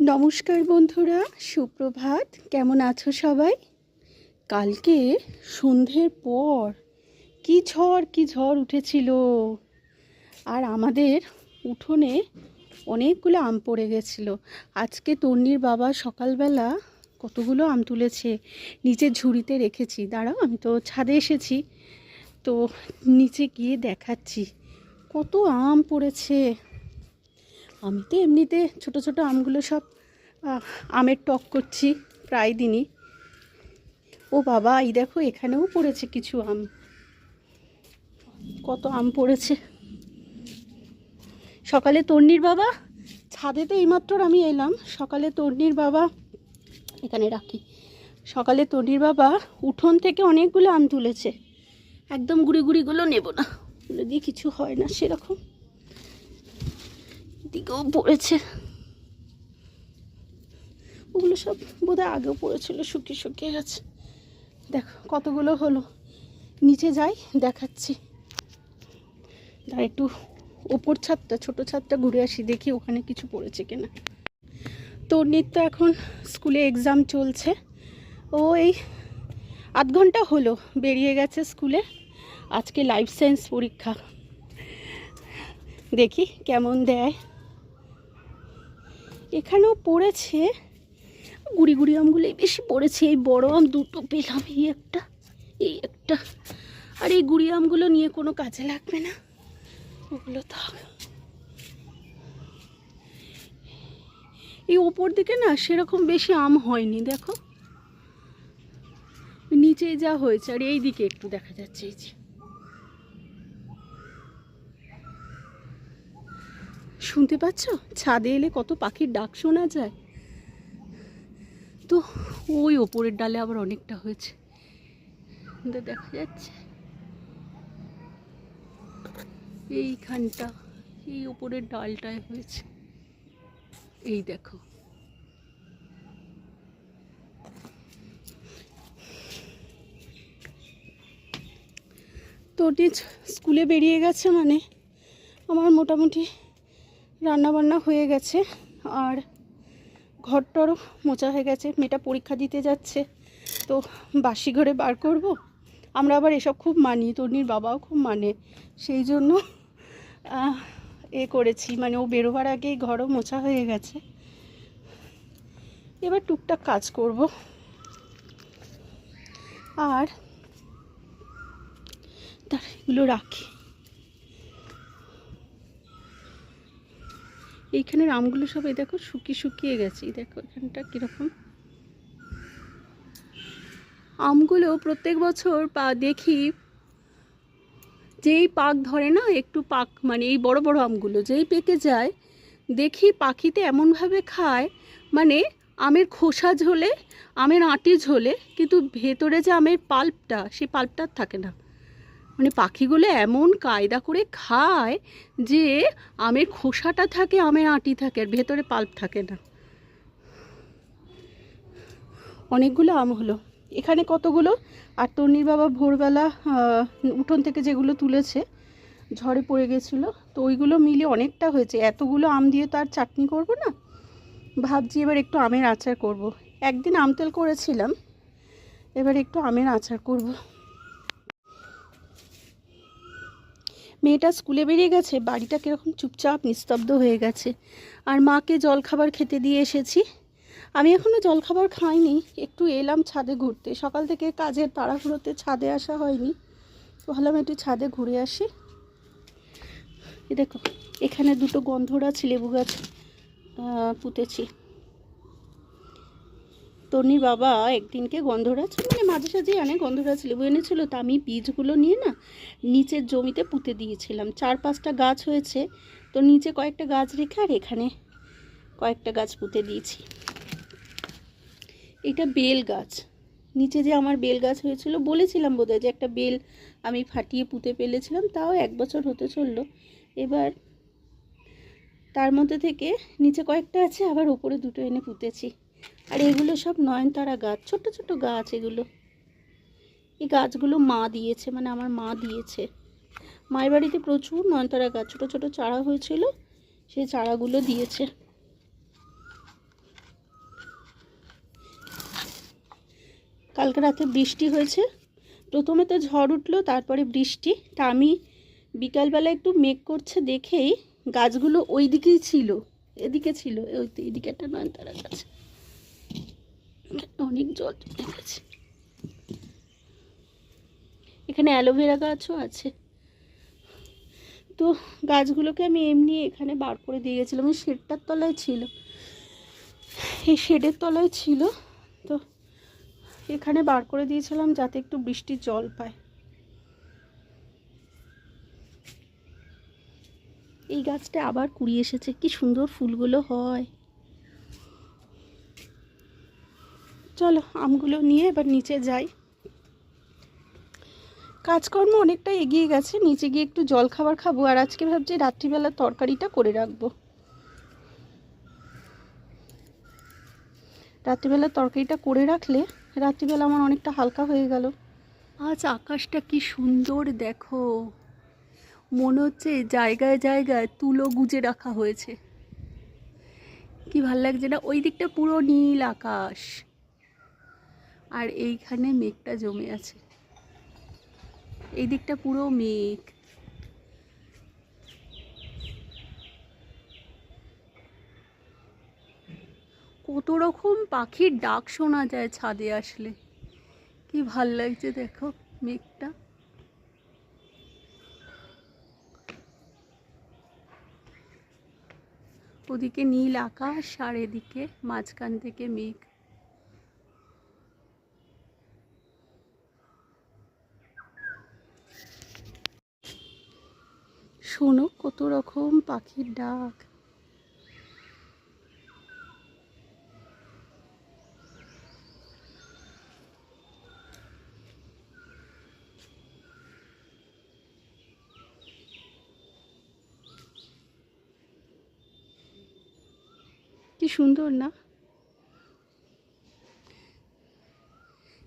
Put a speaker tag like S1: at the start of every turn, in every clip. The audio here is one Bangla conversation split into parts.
S1: নমস্কার বন্ধুরা, সুপ্রভাত। কেমন আছো সবাই? কালকে সন্ধ্যের পর কি ঝড় কি ঝড় উঠেছিল? আর আমাদের উঠোনে অনেকগুলো আম পড়ে গেছিল। আজকে তন্নির বাবা সকালবেলা কতগুলো আম তুলেছে নিচে ঝুড়িতে রেখেছি। দাঁড়াও, আমি তো ছাদে এসেছি। তো নিচে গিয়ে দেখাচ্ছি। কত আম পড়েছে। আমি তো এমনিতে ছোট ছোট আমগুলো সব আমের টক করছি প্রায় দিনই। ও বাবা, এই দেখো এখানেও পড়েছে কিছু আম। কত আম পড়েছে। সকালে তর্নির বাবা, ছাদে তো এইমাত্র আমি এলাম। সকালে তর্নির বাবা, এখানে রাখি। সকালে তর্নির বাবা উঠোন থেকে অনেকগুলো আম তুলেছে। একদম গুড়ি গুড়িগুলো নেব না। ওগুলো দিয়ে কিছু হয় না সেরকম। দিকেও পড়েছে। ওগুলো সব বোধহয় আগেও পড়েছিল, শুকিয়ে শুকিয়ে গেছে। দেখো, কতগুলো হলো। নিচে যাই, দেখাচ্ছি। আর একটু ওপর ছাদটা, ছোট ছাদটা ঘুরে আসি, দেখি ওখানে কিছু পড়েছে কিনা। তো নিত্য এখন স্কুলে এক্সাম চলছে। ও এই আধ ঘণ্টা হলো, বেরিয়ে গেছে স্কুলে। আজকে লাইফ সায়েন্স পরীক্ষা। দেখি কেমন দেয়। এখানেও পড়েছে। গুড়ি গুড়ি আমগুলোই বেশি পড়েছে। এই বড় আম দুটো পেলাম, এই একটা এই একটা। আর এই গুড়ি আমগুলো নিয়ে কোনো কাজে লাগবে না। ওগুলো থাক এই ওপর দিকে না সেরকম বেশি আম হয়নি, দেখো। নিচে যা হয়েছে, আর এই দিকে একটু দেখা যাচ্ছে, এই যে। শুনতে পাচ্ছ? ছাদে এলে কত পাখির ডাক শোনা যায়। তো ওই ওপরের ডালে আবার অনেকটা হয়েছে। দেখা যাচ্ছে। এইখানটা, এই ওপরের ডালটায় হয়েছে। এই দেখো। তো স্কুলে বেরিয়ে গেছে মানে? আমার মোটামুটি রান্নাবান্না হয়ে গেছে, আর ঘরটরও মোচা হয়ে গেছে, মেয়েটা পরীক্ষা দিতে যাচ্ছে, তো বাসি ঘরে বার করব। আমরা আবার এসব খুব মানি, তন্নির বাবাও খুব মানে সেই জন্য এ করেছি মানে ও বেরোবার আগেই ঘরও মোছা হয়ে গেছে। এবার টুকটাক কাজ করব। আর তার এগুলো রাখি। এইখানের আমগুলো সব, এই দেখো, শুকিয়ে শুকিয়ে গেছে। এই দেখো, এখানটা কীরকম? আমগুলো প্রত্যেক বছর পা, দেখি যেই পাক ধরে না, একটু পাক মানে এই বড় বড় আমগুলো যেই পেকে যায়, দেখি পাখিতে এমনভাবে খায় মানে আমের খোসা ঝোলে, আমের আঁটি ঝোলে, কিন্তু ভেতরে যে আমের পাল্পটা, সেই পাল্পটা থাকে না। মানে পাখিগুলো এমন কায়দা করে খায় যে আমের খোসাটা থাকে, আমের আঁটি থাকে আর ভেতরে পাল্প থাকে না। অনেকগুলো আম হলো। এখানে কতগুলো? আর তন্নির বাবা ভোরবেলা উঠোন থেকে যেগুলো তুলেছে, ঝড়ে পড়ে গেছিল, তো ওইগুলো মিলে অনেকটা হয়েছে। এতগুলো আম দিয়ে তো আর চাটনি করব না। ভাবছি এবার একটু আমের আচার করব। একদিন আম তেল করেছিলাম, এবার একটু আমের আচার করব। মেয়েটা স্কুলে বেরিয়ে গেছে, বাড়িটা কীরকম চুপচাপ নিস্তব্ধ হয়ে গেছে। আর মাকে জলখাবার খেতে দিয়ে এসেছি। আমি এখনও জলখাবার খাইনি, একটু এলাম ছাদে ঘুরতে। সকাল থেকে কাজের তাড়াহুড়োতে ছাদে আসা হয়নি। ভাবলাম একটু ছাদে ঘুরে আসি। দেখো, এখানে দুটো গন্ধরাজ লেবু গাছ পুঁতেছি। তনির বাবা একদিনকে গন্ধরাজ মাঝে সাঝেই আনে গন্ধরাজ লেবু এনেছিল তা আমি বীজগুলো নিয়ে না নিচের জমিতে পুঁতে দিয়েছিলাম। চার পাঁচটা গাছ হয়েছে। তো নিচে কয়েকটা গাছ রেখে আর এখানে কয়েকটা গাছ পুঁতে দিয়েছি। এটা বেল গাছ। নিচে যে আমার বেল গাছ হয়েছিল, বলেছিলাম বোধহয় যে একটা বেল আমি ফাটিয়ে পুঁতে পেলেছিলাম তাও এক বছর হতে চলল। এবার তার মধ্যে থেকে নিচে কয়েকটা আছে, আবার উপরে দুটো এনে পুঁতেছি। আর এগুলো সব নয়নতারা গাছ ছোট ছোট গাছ এগুলো। এই গাছগুলো মা দিয়েছে মানে আমার মা দিয়েছে। মায়ের বাড়িতে প্রচুর নয়নতারা গাছ, ছোটো ছোটো চারা হয়েছিল, সেই চারাগুলো দিয়েছে। কালকে রাতে বৃষ্টি হয়েছে, প্রথমে তো ঝড় উঠল, তারপরে বৃষ্টি। তা আমি বিকালবেলা একটু মেঘ করছে দেখেই গাছগুলো ওই দিকেই ছিল, এদিকে ছিল ওই এদিকে একটা নয়নতারা গাছ। অনেক জল জমে গেছে। এখানে অ্যালোভেরা গাছও আছে। তো গাছগুলোকে আমি এমনি এখানে বার করে দিয়ে গেছিলাম। ওই শেডটার তলায় ছিল। এই শেডের তলায় ছিল। তো এখানে বার করে দিয়েছিলাম যাতে একটু বৃষ্টির জল পায়। এই গাছটা আবার কুড়ি এসেছে। কি সুন্দর ফুলগুলো হয়। চলো আমগুলো নিয়ে এবার নিচে যাই। কাজকর্ম অনেকটা এগিয়ে গেছে, নিচে গিয়ে একটু জল খাবার খাব, আর আজকে ভাবছি রাত্রিবেলার তরকারিটা করে রাখব। রাত্রিবেলা তরকারিটা করে রাখলে রাত্রিবেলা আমার অনেকটা হালকা হয়ে গেল। আজ আকাশটা কি সুন্দর দেখো। মনে হচ্ছে জায়গায় জায়গায় তুলো গুজে রাখা হয়েছে। কি ভালো লাগছে না? ওই দিকটা পুরো নীল আকাশ। আর এইখানে মেঘটা জমে আছে। এই দিকটা পুরো মেঘ। কত রকম পাখির ডাক শোনা যায় ছাদে আসলে। কি ভালো লাগছে দেখো মেঘটা। ওদিকে নীল আকাশ আর এদিকে মাঝখান থেকে মেঘ। শোনো কত রকম পাখির ডাক। কি সুন্দর না?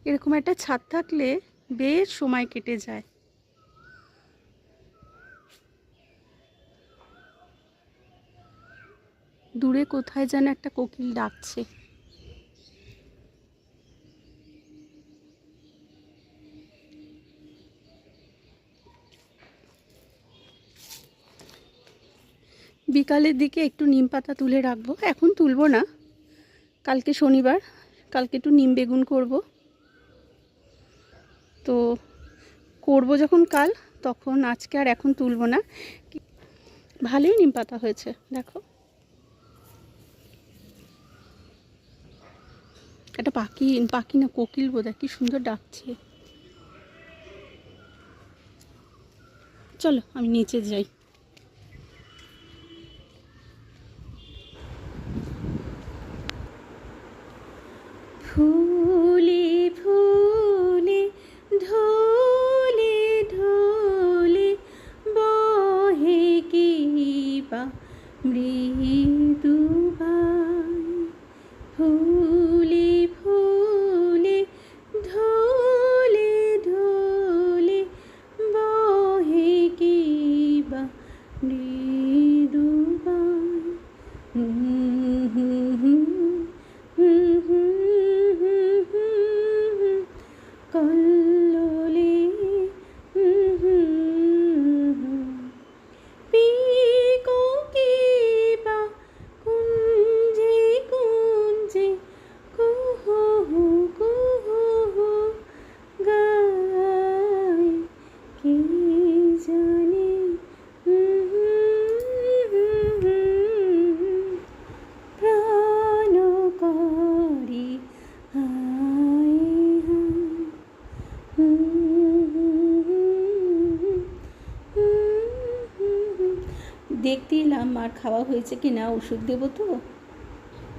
S1: এরকম একটা ছাদ থাকলে বেশ সময় কেটে যায়। দূরে কোথায় যেন একটা কোকিল ডাকছে। বিকালের দিকে একটু নিম পাতা তুলে রাখব। এখন তুলবো না। কালকে শনিবার, কালকে একটু নিম বেগুন করব। তো করব যখন কাল, তখন আজকে আর এখন তুলবো না। ভালোই নিম পাতা হয়েছে, দেখো। পাখি পাখি না কোকিল বোধ কি সুন্দর ডাকছে। চলো, আমি নিচে যাই। ফুলে ফুলে, ধুলে ধুলে বহে কিবা মৃদুবাই দেখতে এলাম আর খাওয়া হয়েছে কি না ওষুধ দেবো তো।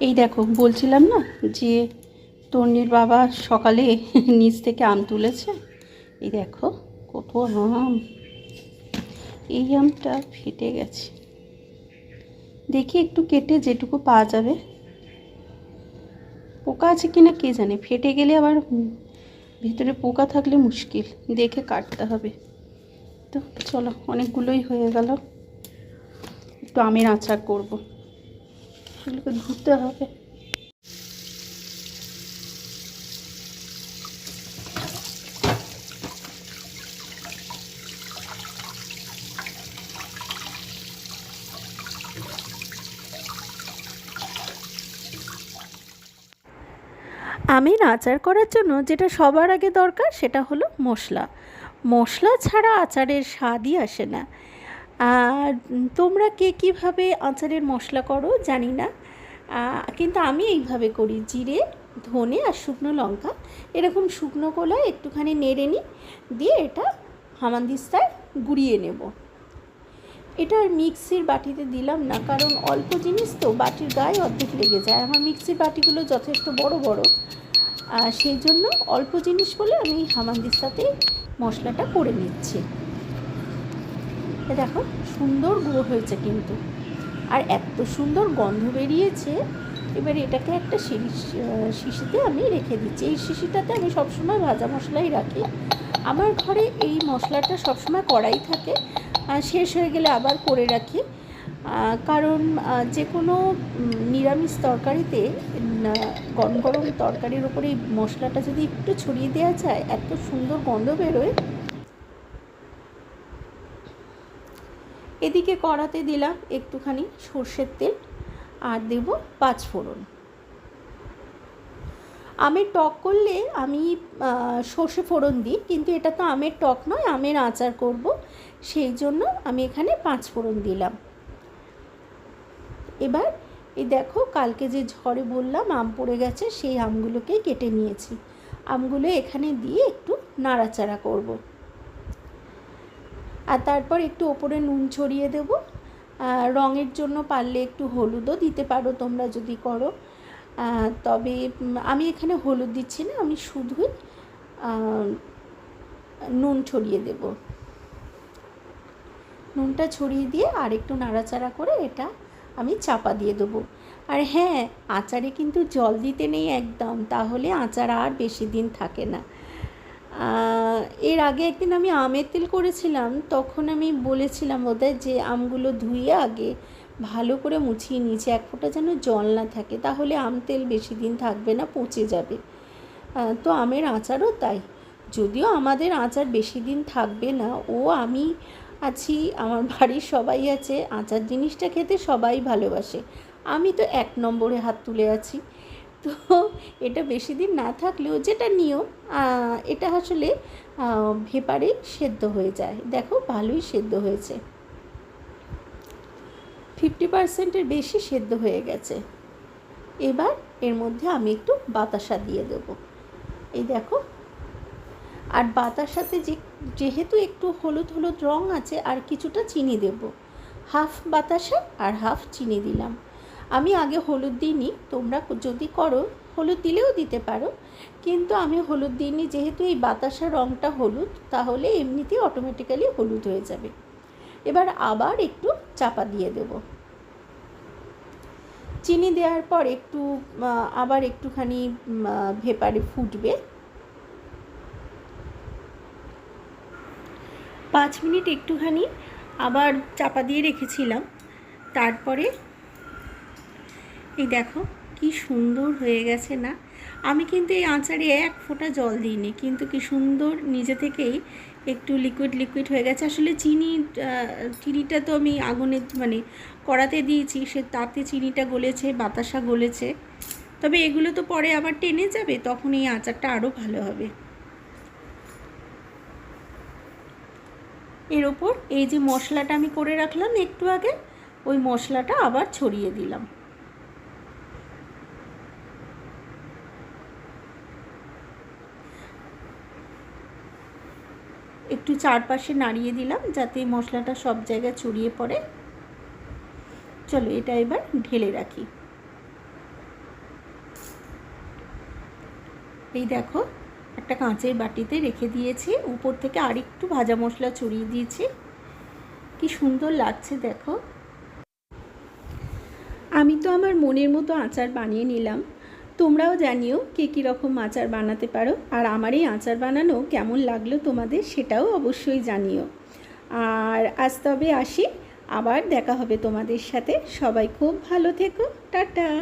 S1: এই দেখো, বলছিলাম না যে তন্নির বাবা সকালে নিচ থেকে আম তুলেছে। এই দেখো, কত আম। এই আমটা ফেটে গেছে। দেখি একটু কেটে যেটুকু পাওয়া যাবে। পোকা আছে কিনা কে জানে? ফেটে গেলে আবার ভিতরে পোকা থাকলে মুশকিল। দেখে কাটতে হবে। তো চলো, অনেকগুলোই হয়ে গেল। একটু আমের আচার করব। সেগুলোকে ধুতে হবে। আমের আচার করার জন্য যেটা সবার আগে দরকার সেটা হলো মশলা। মশলা ছাড়া আচারের স্বাদই আসে না। আর তোমরা কে কীভাবে আচারের মশলা করো জানি না। কিন্তু আমি এইভাবে করি, জিরে, ধনে আর শুকনো লঙ্কা। এরকম শুকনো কলা একটুখানি নেড়ে নিই, দিয়ে এটা হামানদিস্তায় গুঁড়িয়ে নেব। এটা আর মিক্সির বাটিতে দিলাম না, কারণ অল্প জিনিস তো, বাটির গায়ে অর্ধেক লেগে যায়। আমার মিক্সির বাটিগুলো যথেষ্ট বড় বড়। আর সেই জন্য অল্প জিনিস বলে আমি হামানদিস্তাতে মশলাটা করে নিচ্ছি। দেখো, সুন্দর গুঁড়ো হয়েছে কিন্তু। আর এত সুন্দর গন্ধ বেরিয়েছে, এবার এটাকে একটা শিশিতে আমি রেখে দিচ্ছি। এই শিশিটাতে আমি সবসময় ভাজা মশলাই রাখি। আমার ঘরে এই মশলাটা সবসময় কড়াই থাকে শেষ হয়ে গেলে আবার করে রাখি। কারণ যে কোনো নিরামিষ তরকারিতে গরম গরম তরকারির ওপরে এই মশলাটা যদি একটু ছড়িয়ে দেওয়া যায়, এত সুন্দর গন্ধ বেরোয়। এদিকে কড়াতে দিলাম একটুখানি সর্ষের তেল আর দেব পাঁচ ফোড়ন। আমের টক করলে আমি সর্ষে ফোড়ন দিই, কিন্তু এটা তো আমের টক নয়, আমের আচার করব। সেই জন্য আমি এখানে পাঁচ ফোড়ন দিলাম। এবার এই দেখো কালকে যে ঝড়ে বললাম আম পড়ে গেছে, সেই আমগুলোকেই কেটে নিয়েছি। আমগুলো এখানে দিয়ে একটু নাড়াচাড়া করব। আর তারপর একটু ওপরে নুন ছড়িয়ে দেব। রঙের জন্য পারলে একটু হলুদও দিতে পারো তোমরা যদি করো। তবে আমি এখানে হলুদ দিচ্ছি না, আমি শুধুই নুন ছড়িয়ে দেব। নুনটা ছড়িয়ে দিয়ে আর একটু নাড়াচাড়া করে এটা আমি চাপা দিয়ে দেবো। আর হ্যাঁ আচারে কিন্তু জল দিতে নেই একদম, তাহলে আচার আর বেশি দিন থাকে না। এর আগে একদিন আমি আমের তেল করেছিলাম, তখন আমি বলেছিলাম ওদের যে আমগুলো ধুয়ে আগে ভালো করে মুছিয়ে নিয়েছি, এক ফোঁটা যেন জল না থাকে, তাহলে আম তেল বেশি দিন থাকবে না, পচে যাবে। তো আমের আচারও তাই, যদিও আমাদের আচার বেশি দিন থাকবে না, ও আমি আছি, আমার বাড়ির সবাই আছে, আচার জিনিসটা খেতে সবাই ভালোবাসে, আমি তো এক নম্বরে হাত তুলে আছি। তো এটা বেশি দিন না থাকলেও যেটা নিয়ম এটা আসলে ভেপারে সেদ্ধ হয়ে যায়। দেখো ভালোই সেদ্ধ হয়েছে। ফিফটি পার্সেন্টের বেশি সেদ্ধ হয়ে গেছে। এবার এর মধ্যে আমি একটু বাতাসা দিয়ে দেবো। এই দেখো। আর বাতাসাতে যে, যেহেতু একটু হলুদ হলুদ রং আছে, আর কিছুটা চিনি দেব। হাফ বাতাসা আর হাফ চিনি দিলাম। আমি আগে হলুদ দিইনি, তোমরা যদি করো, হলুদ দিলেও দিতে পারো। কিন্তু আমি হলুদ দিইনি, যেহেতু এই বাতাসা রঙটা হলুদ, তাহলে এমনিতেই অটোমেটিক্যালি হলুদ হয়ে যাবে। এবার আবার একটু চাপা দিয়ে দেব। চিনি দেওয়ার পর একটু আবার একটুখানি ভেপারে ফুটবে। পাঁচ মিনিট একটুখানি আবার চাপা দিয়ে রেখেছিলাম। তারপরে এই দেখো, কি সুন্দর হয়ে গেছে না? আমি কিন্তু এই আচারে এক ফোঁটা জল দিইনি, কিন্তু কি সুন্দর নিজে থেকেই একটু লিকুইড লিকুইড হয়ে গেছে। আসলে চিনি চিনিটা তো আমি আগুনে মানে কড়াতে দিয়েছি, সে তাতে চিনিটা গলেছে, বাতাসা গলেছে। তবে এগুলো তো পরে আবার টেনে যাবে, তখন এই আচারটা আরও ভালো হবে। এর ওপর এই যে মশলাটা আমি করে রাখলাম একটু আগে, ওই মশলাটা আবার ছড়িয়ে দিলাম। একটু চারপাশে নাড়িয়ে দিলাম যাতে মশলাটা সব জায়গায় ছড়িয়ে পড়ে। চলো এটা এবার ঢেলে রাখি। এই দেখো, একটা কাঁচের বাটিতে রেখে দিয়েছি। উপর থেকে আরেকটু ভাজা মশলা ছড়িয়ে দিয়েছি। কি সুন্দর লাগছে, দেখো। আমি তো আমার মনের মতো আচার বানিয়ে নিলাম। তোমরাও জানিও কে কী রকম আচার বানাতে পারো, আর আমার এই আচার বানানো কেমন লাগল তোমাদের সেটাও অবশ্যই জানিও। আর আজ তবে আসি, আবার দেখা হবে তোমাদের সাথে। সবাই খুব ভালো থেকো, টাটা!